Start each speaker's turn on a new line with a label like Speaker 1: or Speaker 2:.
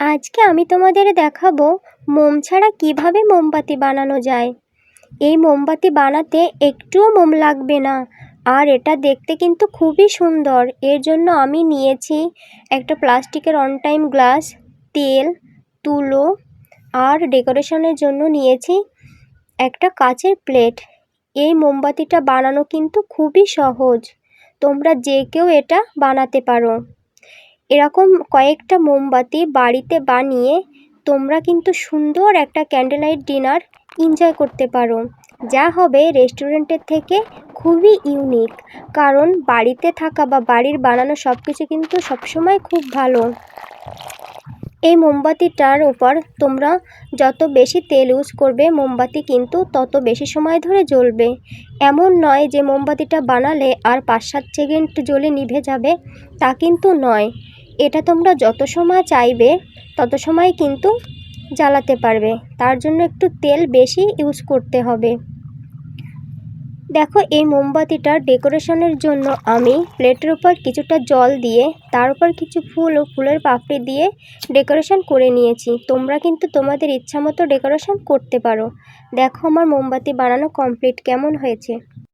Speaker 1: আজকে আমি তোমাদের দেখাবো মোম ছাড়া কীভাবে মোমবাতি বানানো যায়। এই মোমবাতি বানাতে একটুও মোম লাগবে না, আর এটা দেখতে কিন্তু খুবই সুন্দর। এর জন্য আমি নিয়েছি একটা প্লাস্টিকের অন টাইম গ্লাস, তেল, তুলো, আর ডেকোরেশনের জন্য নিয়েছি একটা কাচের প্লেট। এই মোমবাতিটা বানানো কিন্তু খুবই সহজ। তোমরা যে কেউ এটা বানাতে পারো। এরকম কয়েকটা মোমবাতি বাড়িতে বানিয়ে তোমরা কিন্তু সুন্দর একটা ক্যান্ডেল লাইট ডিনার এনজয় করতে পারো। যা হবে রেস্টুরেন্টের থেকে খুবই ইউনিক কারণ বাড়িতে থাকা বা বাড়ির বানানো সব কিছু কিন্তু সবসময় খুব ভালো। এই মোমবাতিটার উপর তোমরা যত বেশি তেল ইউজ করবে, মোমবাতি কিন্তু তত বেশি সময় ধরে জ্বলবে। এমন নয় যে মোমবাতিটা বানালে আর পাঁচ সাত সেকেন্ড জ্বলে নিভে যাবে, তা কিন্তু নয়। এটা তোমরা যত সময় চাইবে, তত সময় কিন্তু জ্বালাতে পারবে। তার জন্য একটু তেল বেশি ইউজ করতে হবে। দেখো, এই মোমবাতিটার ডেকোরেশনের জন্য আমি প্লেটের উপর কিছুটা জল দিয়ে, তার উপর কিছু ফুল ও ফুলের পাপড়ি দিয়ে ডেকোরেশন করে নিয়েছি। তোমরা কিন্তু তোমাদের ইচ্ছা মতো ডেকোরেশন করতে পারো। দেখো, আমার মোমবাতি বানানো কমপ্লিট কেমন হয়েছে।